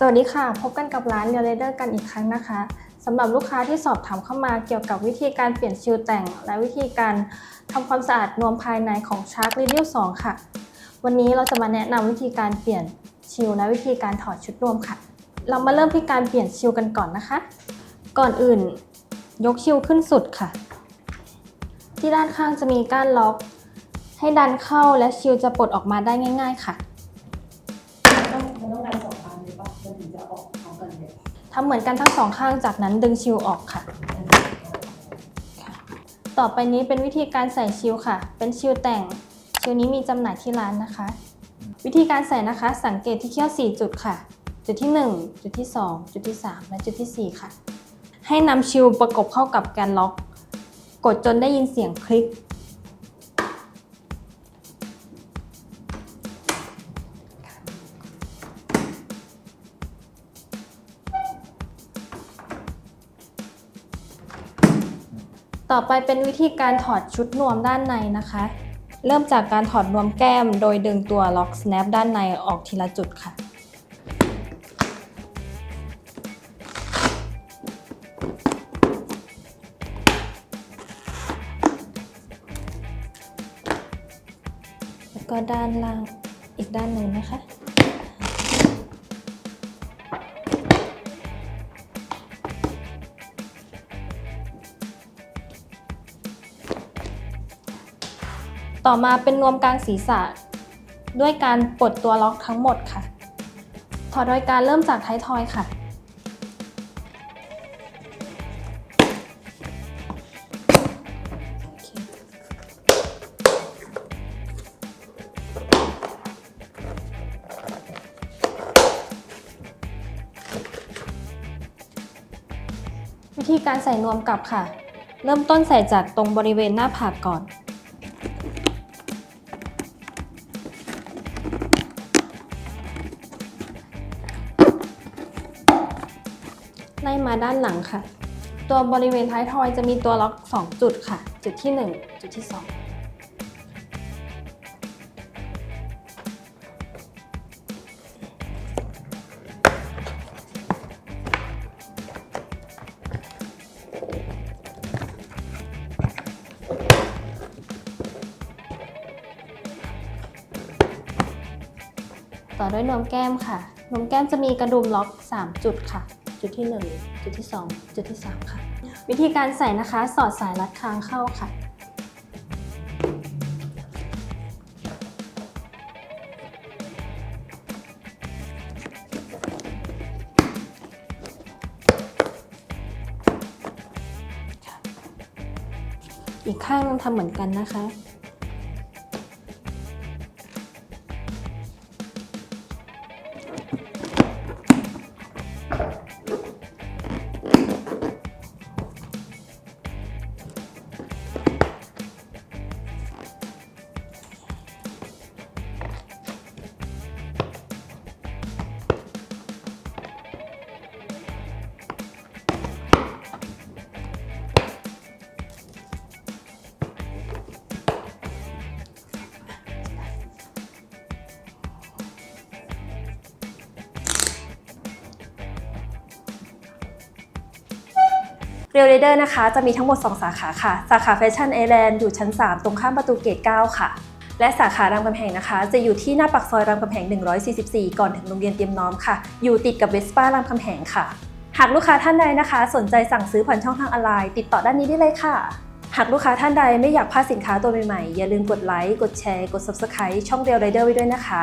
สวัสดีค่ะ พบกันกับร้านเรียลเลเดอร์กันอีกครั้งนะคะสำหรับลูกค้าที่สอบถามเข้ามาเกี่ยวกับวิธีการเปลี่ยนชิลแต่ง และวิธีการทำความสะอาดนวมภายในของ Shark r e v i e w 2ค่ะ วันนี้เราจะมาแนะนำวิธีการเปลี่ยนชิลและวิธีการถอดชุดนวมค่ะ เรามาเริ่มที่การเปลี่ยนชิลกันก่อนนะคะ ก่อนอื่น ยกชิลขึ้นสุดค่ะ ที่ด้านข้างจะมีก้านล็อก ให้ดันเข้าและชิลจะปลดออกมาได้ง่าย ๆ ค่ะ ทำเหมือนกันทั้งสองข้างจากนั้นดึงชิลออกค่ะ ต่อไปนี้เป็นวิธีการใส่ชิลค่ะ เป็นชิลแต่ง ชิลนี้มีจำหน่ายที่ร้านนะคะ วิธีการใส่นะคะ สังเกตที่เขี้ยว 4 จุดค่ะ จุดที่ 1 จุดที่ 2 จุดที่ 3 และจุดทีสี่4 ค่ะ ให้นำชิลประกบเข้ากับแกนล็อก กดจนได้ยินเสียงคลิก ต่อไปเป็นวิธีการถอดชุดนวมด้านในนะคะ เริ่มจากการถอดนวมแก้มโดยดึงตัวล็อก snap ด้านในออกทีละจุดค่ะ แล้วก็ด้านล่างอีกด้านหนึ่งนะคะ ต่อมาเป็นนวมกลางศีรษะ ด้วยการปลดตัวล็อกทั้งหมดค่ะ ถอดโดยการเริ่มจากท้ายทอยค่ะ วิธีการใส่นวมกลับค่ะ เริ่มต้นใส่จากตรงบริเวณหน้าผากก่อน ไล่มาด้านหลังค่ะ ตัวบริเวณท้ายทอยจะมีตัวล็อก 2 จุดค่ะ จุดที่ 1 จุดที่ 2ต่อด้วยนมแก้มค่ะ นมแก้มจะมีกระดุมล็อก 3 จุดค่ะ จุดที่ 1 จุดที่ 2 จุดที่ 3 ค่ะ วิธีการใส่นะคะสอดสายรัดคางเข้าค่ะ อีกข้างนึงทำเหมือนกันนะคะ เรียลเดอร์นะคะจะมีทั้งหมด 2 สาขาค่ะ สาขาแฟชั่นไอแลนด์อยู่ชั้น 3 ตรงข้ามประตูเกต 9 ค่ะและสาขารามคำแหงนะคะ จะอยู่ที่หน้าปากซอยรามคำแหง 144 ก่อนถึงโรงเรียนเตรียมน้อมค่ะ อยู่ติดกับเวสป้ารามคำแหงค่ะ หากลูกค้าท่านใดนะคะ สนใจสั่งซื้อผ่านช่องทางออนไลน์ ติดต่อด้านนี้ได้เลยค่ะ หากลูกค้าท่านใดไม่อยากพลาดสินค้าตัวใหม่ๆ อย่าลืมกดไลค์ กดแชร์ กด Subscribe ช่องเรียลไรเดอร์ไว้ด้วยนะคะ